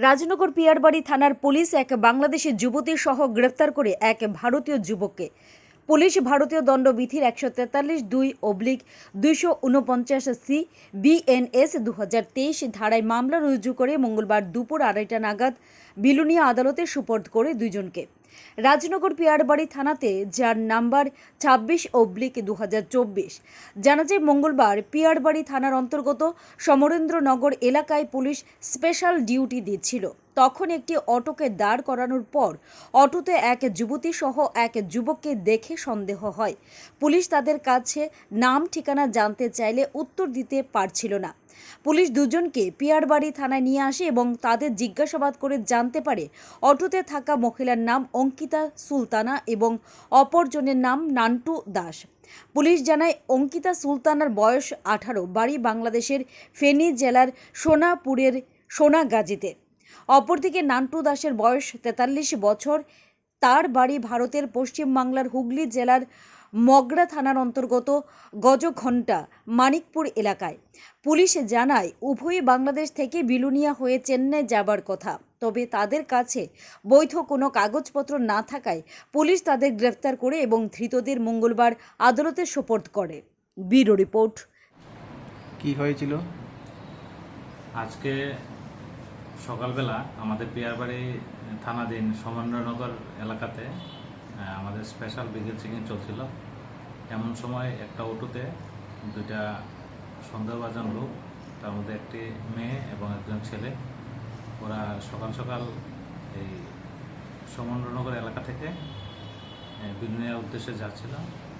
রাজনগর পিয়ারবাড়ি থানার পুলিশ এক বাংলাদেশি যুবতী সহ গ্রেফতার করে এক ভারতীয় যুবককে। পুলিশ ভারতীয় দণ্ডবিধির একশো তেতাল্লিশ দুই অবলিক দুইশো উনপঞ্চাশ সি বিএনএস দু হাজার তেইশ ধারায় মামলা রুজু করে মঙ্গলবার দুপুর আড়াইটা নাগাদ বিলুনিয়া আদালতে সুপর্দ করে দুইজনকে রাজনগর পিয়ারবাড়ি থানাতে, যার নাম্বার ছাব্বিশ অবলিক দু জানা যায়, মঙ্গলবার পিয়ারবাড়ি থানার অন্তর্গত সমরেন্দ্রনগর এলাকায় পুলিশ স্পেশাল ডিউটি দিচ্ছিল। তখন একটি অটোকে দাঁড় করানোর পর অটোতে এক যুবতী সহ এক যুবককে দেখে সন্দেহ হয়। পুলিশ তাদের কাছে নাম ঠিকানা জানতে চাইলে উত্তর দিতে পারছিল না। পুলিশ দুজনকে পিয়ারবাড়ি থানায় নিয়ে আসে এবং তাদের জিজ্ঞাসাবাদ করে জানতে পারে অটোতে থাকা মহিলার নাম অঙ্কিতা সুলতানা এবং অপরজনের নাম নান্টু দাস। পুলিশ জানায়, অঙ্কিতা সুলতানার বয়স আঠারো, বাড়ি বাংলাদেশের ফেনী জেলার সোনাপুরের সোনাগাজীতে। অপরদিকে নান্টু দাসের বয়স তেতাল্লিশ বছর, তার বাড়ি ভারতের পশ্চিমবাংলার হুগলি জেলার মগরা থানার অন্তর্গত গজঘণ্টা মানিকপুর এলাকায়। পুলিশ জানায় উভয়ই বাংলাদেশ থেকে বিলুনিয়া হয়ে চেন্নাই যাবার কথা। তবে তাদের কাছে বৈধ কোনো কাগজপত্র না থাকায় পুলিশ তাদের গ্রেফতার করে এবং ধৃতদের মঙ্গলবার আদালতে সোপর্দ করে। Bureau report. কি হয়েছিল? আজকে সকালবেলা আমাদের পিয়ারবাড়ি থানাধীন সমন্বয়নগর এলাকাতে আমাদের স্পেশাল ব্রিগেড চেকিং চলছিল। এমন সময় একটা অটোতে দুইটা সন্দেহভাজন লোক, তার মধ্যে একটি মেয়ে এবং একজন ছেলে, ওরা সকাল সকাল এই সমন্বয়নগর এলাকা থেকে বিনুনিয়ার উদ্দেশ্যে যাচ্ছিল।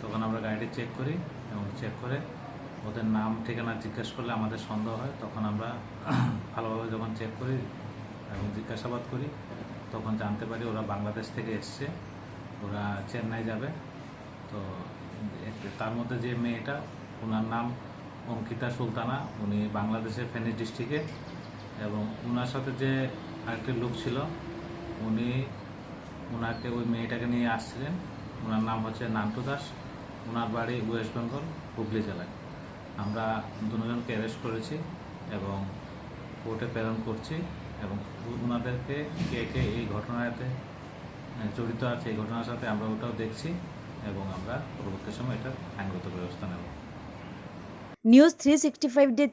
তখন আমরা গাড়িটি চেক করি এবং চেক করে ওদের নাম, ঠিকানা জিজ্ঞেস করলে আমাদের সন্দেহ হয়। তখন আমরা ভালোভাবে যখন চেক করি এবং জিজ্ঞাসাবাদ করি, তখন জানতে পারি ওরা বাংলাদেশ থেকে এসছে। ওরা চেন্নাই যাবে। তো তার মধ্যে যে মেয়েটা, ওনার নাম অঙ্কিতা সুলতানা, উনি বাংলাদেশের ফেনী ডিস্ট্রিক্টে। এবং ওনার সাথে যে আরেকটি লোক ছিল, উনি ওনাকে ওই মেয়েটাকে নিয়ে আসছিলেন। ওনার নাম হচ্ছে নান্টু দাস। ওনার বাড়ি ওয়েস্ট বেঙ্গল, হুগলি জেলায়। আমরা দুজনকে অ্যারেস্ট করেছি এবং কোর্টে প্রেরণ করছি। এবং ওনাদেরকে কে কে এই ঘটনাতে জড়িত আছে এই ঘটনার সাথে আমরা ওটাও দেখছি এবং আমরা পরবর্তী সময় এটা আইনগত ব্যবস্থা নেব। News three sixty five day